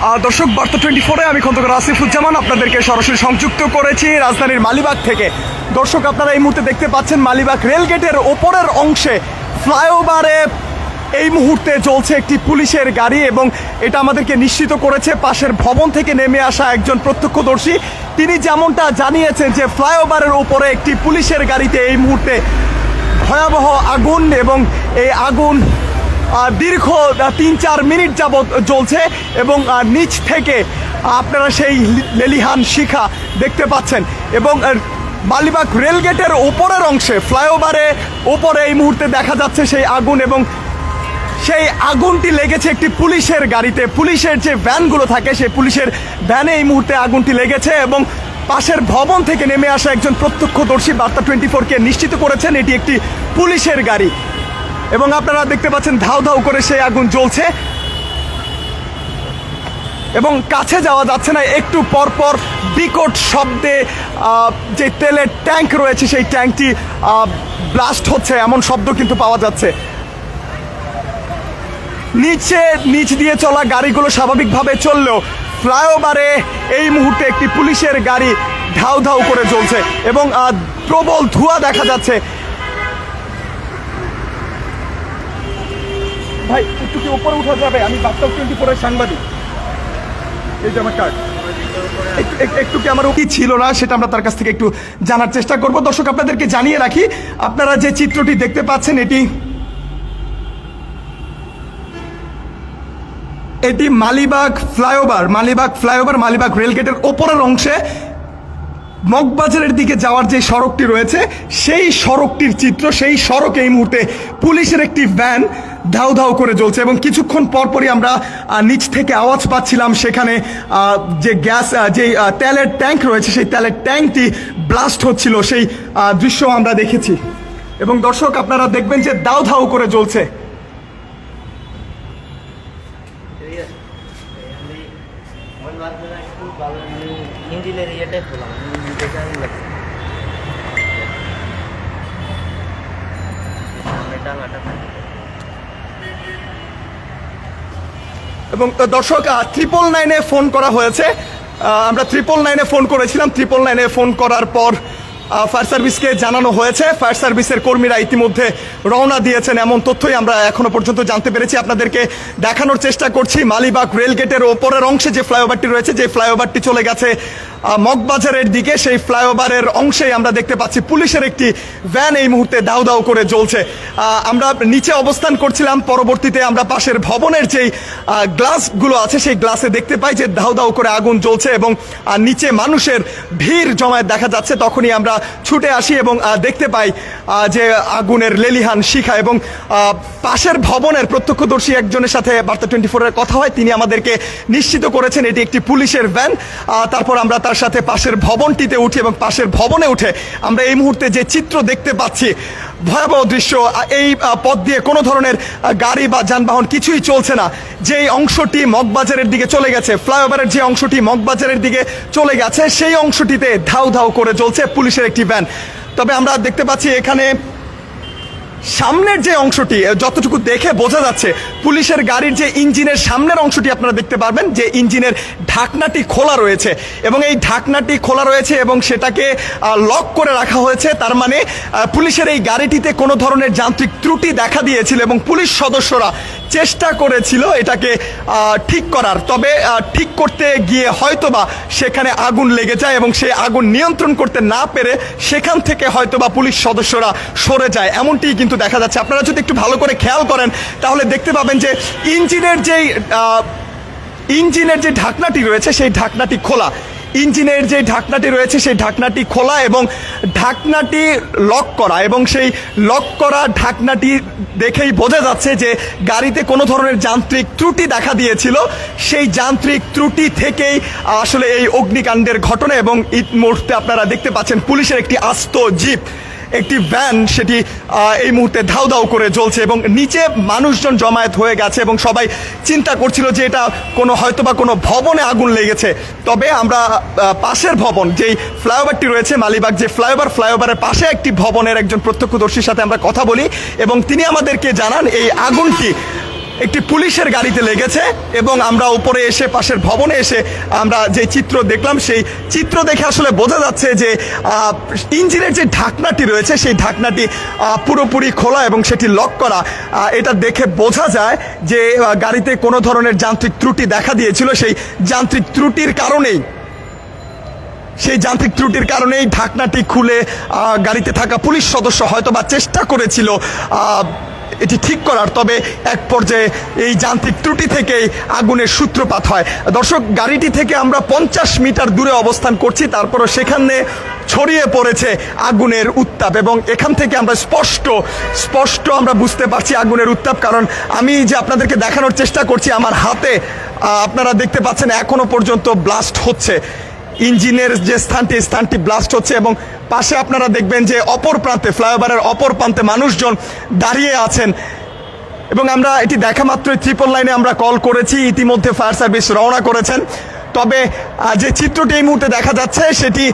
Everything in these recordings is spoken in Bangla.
দর্শক, বার্তা টোয়েন্টি ফোরে আমি খন্দকার আসিফুজ্জামান আপনাদেরকে সরাসরি সংযুক্ত করেছি রাজধানীর মালিবাগ থেকে। দর্শক, আপনারা এই মুহূর্তে দেখতে পাচ্ছেন মালিবাগ রেলগেটের ওপরের অংশে ফ্লাইওভারে এই মুহূর্তে চলছে একটি পুলিশের গাড়ি এবং এটা আমাদেরকে নিশ্চিত করেছে, পাশের ভবন থেকে নেমে আসা একজন প্রত্যক্ষদর্শী। তিনি যেমনটা জানিয়েছেন যে ফ্লাইওভারের ওপরে একটি পুলিশের গাড়িতে এই মুহূর্তে ভয়াবহ আগুন এবং এই আগুন দীর্ঘ তিন চার মিনিট যাবৎ জ্বলছে এবং নিচ থেকে আপনারা সেই লেলিহান শিখা দেখতে পাচ্ছেন এবং আহ, মালিবাগ রেলগেটের ওপরের অংশে ফ্লাইওভারে ওপরে এই মুহূর্তে দেখা যাচ্ছে সেই আগুন এবং সেই আগুনটি লেগেছে একটি পুলিশের গাড়িতে। পুলিশের যে ভ্যানগুলো থাকে সেই পুলিশের ভ্যানে এই মুহূর্তে আগুনটি লেগেছে এবং পাশের ভবন থেকে নেমে আসা একজন প্রত্যক্ষদর্শী বার্তা টোয়েন্টি ফোরকে নিশ্চিত করেছেন এটি একটি পুলিশের গাড়ি। এবং আপনারা দেখতে পাচ্ছেন ধাউ ধাউ করে সেই আগুন জ্বলছে। এবং কাছে যাওয়া যাচ্ছে না, একটু পর পর বিকট শব্দে যে তেলের ট্যাঙ্ক রয়েছে সেই ট্যাঙ্কটি ব্লাস্ট হচ্ছে, এমন শব্দ কিন্তু পাওয়া যাচ্ছে। নিচে, নিচ দিয়ে চলা গাড়িগুলো স্বাভাবিকভাবে চললেও ফ্লাইওভারে এই মুহূর্তে একটি পুলিশের গাড়ি ধাউ ধাউ করে চলছে এবং প্রবল ধোঁয়া দেখা যাচ্ছে। ভাই, একটু কি উপরে উঠা যাবে? আমি বার্তা টোয়েন্টি ফোরের সাংবাদিক। এই যে আমার কার্ড একটু- কি আমার কি ছিল না? সেটা আমরা তার কাছ থেকে একটু জানার চেষ্টা করব। দর্শক, আপনাদেরকে জানিয়ে রাখি, আপনারা যে চিত্রটি দেখতে পাচ্ছেন, এটি এটি মালিবাগ ফ্লাইওভার মালিবাগ ফ্লাইওভার, মালিবাগ রেলগেটের ওপরের অংশে মগবাজারের দিকে যাওয়ার যে সড়কটি রয়েছে, সেই সড়কটির চিত্র, সেই সড়কে এই মুহূর্তে পুলিশের একটি ভ্যান ধাউ ধাউ করে জ্বলছে এবং কিছুক্ষণ পরপরই আমরা নিচ থেকে আওয়াজ পাচ্ছিলাম সেখানে যে গ্যাস যে তেলের ট্যাঙ্ক রয়েছে, সেই তেলের ট্যাঙ্কটি ব্লাস্ট হচ্ছিল, সেই দৃশ্য আমরা দেখেছি। এবং দর্শক, আপনারা দেখবেন যে দাউ ধাউ করে জ্বলছে। টাঙাটা এবং দর্শক ট্রিপল নাইনে ফোন করা হয়েছে। আমরা ট্রিপল নাইনে ফোন করেছিলাম। ট্রিপল নাইনে ফোন করার পর ফায়ার সার্ভিসকে জানানো হয়েছে। ফায়ার সার্ভিসের কর্মীরা ইতিমধ্যে রওনা দিয়েছেন এমন তথ্যই আমরা এখনও পর্যন্ত জানতে পেরেছি। আপনাদেরকে দেখানোর চেষ্টা করছি মালিবাগ রেলগেটের ওপরের অংশে যে ফ্লাইওভারটি রয়েছে, যে ফ্লাইওভারটি চলে গেছে মগবাজারের দিকে। সেই ফ্লাইওভারের অংশেই আমরা দেখতে পাচ্ছি পুলিশের একটি ভ্যান এই মুহূর্তে দাউ দাউ করে জ্বলছে। আমরা নিচে অবস্থান করছিলাম। পরবর্তীতে আমরা পাশের ভবনের যেই গ্লাসগুলো আছে, সেই গ্লাসে দেখতে পাই যে দাউ দাউ করে আগুন জ্বলছে এবং নিচে মানুষের ভিড় জমায়েত দেখা যাচ্ছে। তখনই আমরা ছুটে আসি এবং দেখতে পাই যে আগুনের লেলিহান শিখা এবং পাশের ভবনের প্রত্যক্ষদর্শী একজনের সাথে বার্তা টোয়েন্টি ফোরের কথা হয়। তিনি আমাদেরকে নিশ্চিত করেছেন এটি একটি পুলিশের ভ্যান। তারপর আমরা তার সাথে পাশের ভবনটিতে উঠি এবং পাশের ভবনে উঠে আমরা এই মুহূর্তে যে চিত্র দেখতে পাচ্ছি, ভয়াবহ দৃশ্য এই পথ দিয়ে কোনো ধরনের গাড়ি বা যানবাহন কিছুই চলছে না। যেই অংশটি মগবাজারের দিকে চলে গেছে, ফ্লাইওভারের যে অংশটি মগবাজারের দিকে চলে গেছে, সেই অংশটিতে ধাউ ধাউ করে চলছে পুলিশের একটি ভ্যান। তবে আমরা দেখতে পাচ্ছি এখানে সামনের যে অংশটি যতটুকু দেখে বোঝা যাচ্ছে, পুলিশের গাড়ির যে ইঞ্জিনের সামনের অংশটি আপনারা দেখতে পারবেন, যে ইঞ্জিনের ঢাকনাটি খোলা রয়েছে। এবং এই ঢাকনাটি খোলা রয়েছে এবং সেটাকে লক করে রাখা হয়েছে। তার মানে পুলিশের এই গাড়িটিতে কোনো ধরনের যান্ত্রিক ত্রুটি দেখা দিয়েছিল এবং পুলিশ সদস্যরা চেষ্টা করেছিল এটাকে ঠিক করার। তবে ঠিক করতে গিয়ে হয়তোবা সেখানে আগুন লেগে যায় এবং সে আগুন নিয়ন্ত্রণ করতে না পেরে সেখান থেকে হয়তোবা পুলিশ সদস্যরা সরে যায়। এমনটি কিন্তু দেখা যাচ্ছে। আপনারা যদি একটু ভালো করে খেয়াল করেন, তাহলে দেখতে পাবেন যে ইঞ্জিনের যেই ইঞ্জিনের যে ঢাকনাটি রয়েছে, সেই ঢাকনাটি খোলা। ইঞ্জিনের যে ঢাকনাটি রয়েছে, সেই ঢাকনাটি খোলা এবং ঢাকনাটি লক করা এবং সেই লক করা ঢাকনাটি দেখেই বোঝা যাচ্ছে যে গাড়িতে কোনো ধরনের যান্ত্রিক ত্রুটি দেখা দিয়েছিল। সেই যান্ত্রিক ত্রুটি থেকেই আসলে এই অগ্নিকাণ্ডের ঘটনা এবং এই মুহূর্তে আপনারা দেখতে পাচ্ছেন পুলিশের একটি আস্ত জিপ। একটি ভ্যান সেটি এই মুহূর্তে ধাউ ধাউ করে জ্বলছে এবং নিচে মানুষজন জমায়েত হয়ে গেছে এবং সবাই চিন্তা করছিল যে এটা কোনো হয়তো বা কোনো ভবনে আগুন লেগেছে। তবে আমরা পাশের ভবন, যেই ফ্লাইওভারটি রয়েছে মালিবাগ, যে ফ্লাইওভার ফ্লাইওভারের পাশে একটি ভবনের একজন প্রত্যক্ষদর্শীর সাথে আমরা কথা বলি এবং তিনি আমাদেরকে জানান এই আগুনটি একটি পুলিশের গাড়িতে লেগেছে এবং আমরা উপরে এসে, পাশের ভবনে এসে আমরা যে চিত্র দেখলাম, সেই চিত্র দেখে আসলে বোঝা যাচ্ছে যে ইঞ্জিনের যে ঢাকনাটি রয়েছে, সেই ঢাকনাটি পুরোপুরি খোলা এবং সেটি লক করা। এটা দেখে বোঝা যায় যে গাড়িতে কোনো ধরনের যান্ত্রিক ত্রুটি দেখা দিয়েছিল। সেই যান্ত্রিক ত্রুটির কারণেই, সেই যান্ত্রিক ত্রুটির কারণেই ঢাকনাটি খুলে গাড়িতে থাকা পুলিশ সদস্য হয়তো বা চেষ্টা করেছিল এটি ঠিক করার, তবে এক পর্যায়ে এই যান্ত্রিক ত্রুটি থেকেই আগুনের সূত্রপাত হয়। দর্শক, গাড়িটি থেকে আমরা পঞ্চাশ মিটার দূরে অবস্থান করছি, তারপরও সেখানে ছড়িয়ে পড়েছে আগুনের উত্তাপ এবং এখান থেকে আমরা স্পষ্ট স্পষ্ট আমরা বুঝতে পারছি আগুনের উত্তাপ, কারণ আমি যে আপনাদেরকে দেখানোর চেষ্টা করছি, আমার হাতে আপনারা দেখতে পাচ্ছেন এখনও পর্যন্ত ব্লাস্ট হচ্ছে। ইঞ্জিনের যে স্থানটি স্থানটি ব্লাস্ট হচ্ছে এবং পাশে আপনারা দেখবেন যে অপর প্রান্তে, ফ্লাইওভারের অপর প্রান্তে মানুষজন দাঁড়িয়ে আছেন। এবং আমরা এটি দেখা মাত্রই ট্রিপল লাইনে আমরা কল করেছি, ইতিমধ্যে ফায়ার সার্ভিস রওনা করেছেন। তবে যে চিত্রটি এই মুহূর্তে দেখা যাচ্ছে, সেটি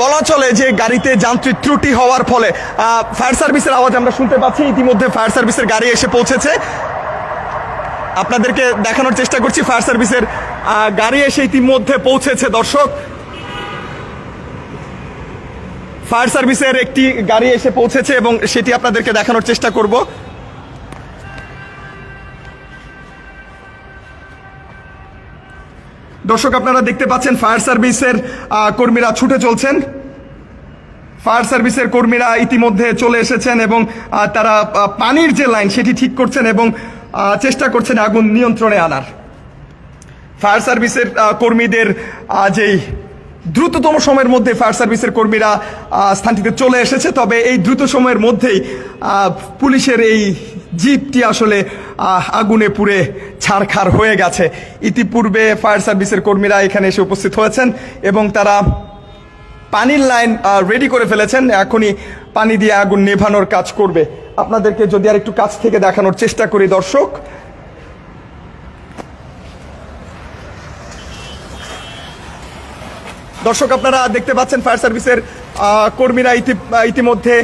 বলা চলে যে গাড়িতে যান্ত্রিক ত্রুটি হওয়ার ফলে ফায়ার সার্ভিসের আওয়াজ আমরা শুনতে পাচ্ছি। ইতিমধ্যে ফায়ার সার্ভিসের গাড়ি এসে পৌঁছেছে। আপনাদেরকে দেখানোর চেষ্টা করছি ফায়ার সার্ভিসের গাড়ি এসে ইতিমধ্যে পৌঁছেছে, দর্শক। ফায়ার সার্ভিসের একটি গাড়ি এসে পৌঁছেছে এবং সেটি আপনাদেরকে দেখানোর চেষ্টা করব। দর্শক, আপনারা দেখতে পাচ্ছেন ফায়ার সার্ভিসের কর্মীরা ছুটে চলছেন। ফায়ার সার্ভিসের কর্মীরা ইতিমধ্যে চলে এসেছেন এবং তারা পানির যে লাইন সেটি ঠিক করছেন এবং চেষ্টা করছেন আগুন নিয়ন্ত্রণে আনার। ফায়ার সার্ভিসের কর্মীদের যেই দ্রুততম সময়ের মধ্যে ফায়ার সার্ভিসের কর্মীরা স্থানটিতে চলে এসেছে, তবে এই দ্রুত সময়ের মধ্যেই পুলিশের এই জিপটি আসলে আগুনে পুড়ে ছাড়খার হয়ে গেছে। ইতিপূর্বে ফায়ার সার্ভিসের কর্মীরা এখানে এসে উপস্থিত হয়েছেন এবং তারা পানির লাইন রেডি করে ফেলেছেন। এখনই পানি দিয়ে আগুন নেভানোর কাজ করবে। আপনাদেরকে যদি আর একটু কাছ থেকে দেখানোর চেষ্টা করি, দর্শক। দর্শক, আপনারা দেখতে পাচ্ছেন ফায়ার সার্ভিসের কর্মীরা ইতিমধ্যে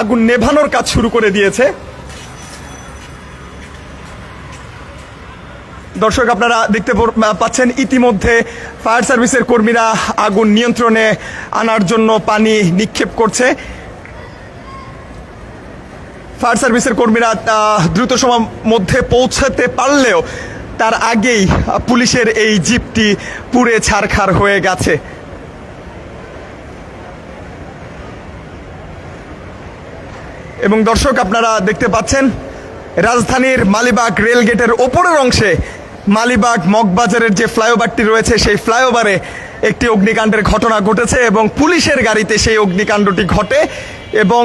আগুন নেভানোর কাজ শুরু করে দিয়েছে। দর্শক, আপনারা দেখতে পাচ্ছেন ইতিমধ্যে ফায়ার সার্ভিসের কর্মীরা আগুন নিয়ন্ত্রণে আনার জন্য পানি নিক্ষেপ করছে। ফায়ার সার্ভিসের কর্মীরা দ্রুত সময়ের মধ্যে পৌঁছাতে পারলেও তার আগেই পুলিশের এই জিপটি পুড়ে ছারখার হয়ে গেছে। এবং দর্শক, আপনারা দেখতে পাচ্ছেন, রাজধানীর মালিবাগ রেল গেটের ওপরের অংশে মালিবাগ মগবাজারের যে ফ্লাইওভারটি রয়েছে, সেই ফ্লাইওভারে একটি অগ্নিকাণ্ডের ঘটনা ঘটেছে এবং পুলিশের গাড়িতে সেই অগ্নিকাণ্ডটি ঘটে এবং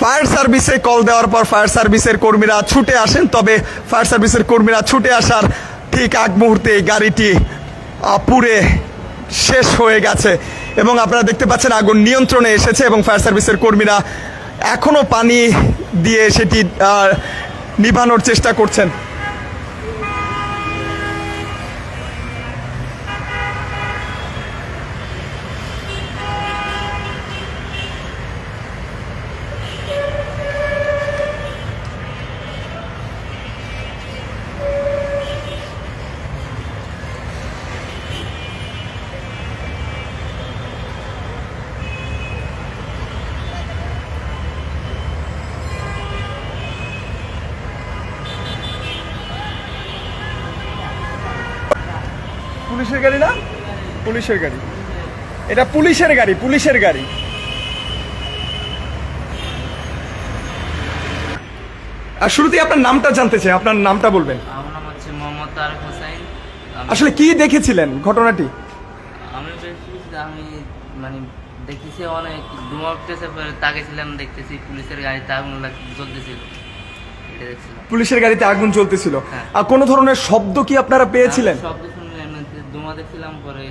ফায়ার সার্ভিসে কল দেওয়ার পর ফায়ার সার্ভিসের কর্মীরা ছুটে আসেন, তবে ফায়ার সার্ভিসের কর্মীরা ছুটে আসার ঠিক আগ মুহূর্তে এই গাড়িটি পুড়ে শেষ হয়ে গেছে। এবং আপনারা দেখতে পাচ্ছেন আগুন নিয়ন্ত্রণে এসেছে এবং ফায়ার সার্ভিসের কর্মীরা এখনও পানি দিয়ে সেটি নিভানোর চেষ্টা করছেন। পুলিশের গাড়ি না? পুলিশের গাড়ি। এটা পুলিশের গাড়ি পুলিশের গাড়ি। আর শুরুতেই আপনার নামটা জানতে চাই আপনার নামটা বলবেন। আমার নাম হচ্ছে মোহাম্মদ তারেক হোসাইন। আসলে কি দেখেছিলেন ঘটনাটি? আমি আমি মানে দেখতেছি অনেক উঠতেছে পরে তাকিয়েছিলাম দেখতেছি পুলিশের গাড়িতে আগুন জ্বলতেছিল। পুলিশের গাড়িতে আগুন চলতেছিল হ্যাঁ। আর কোনো ধরনের শব্দ কি আপনারা পেয়েছিলেন? শব্দ শুনলাম ছিলাম পরে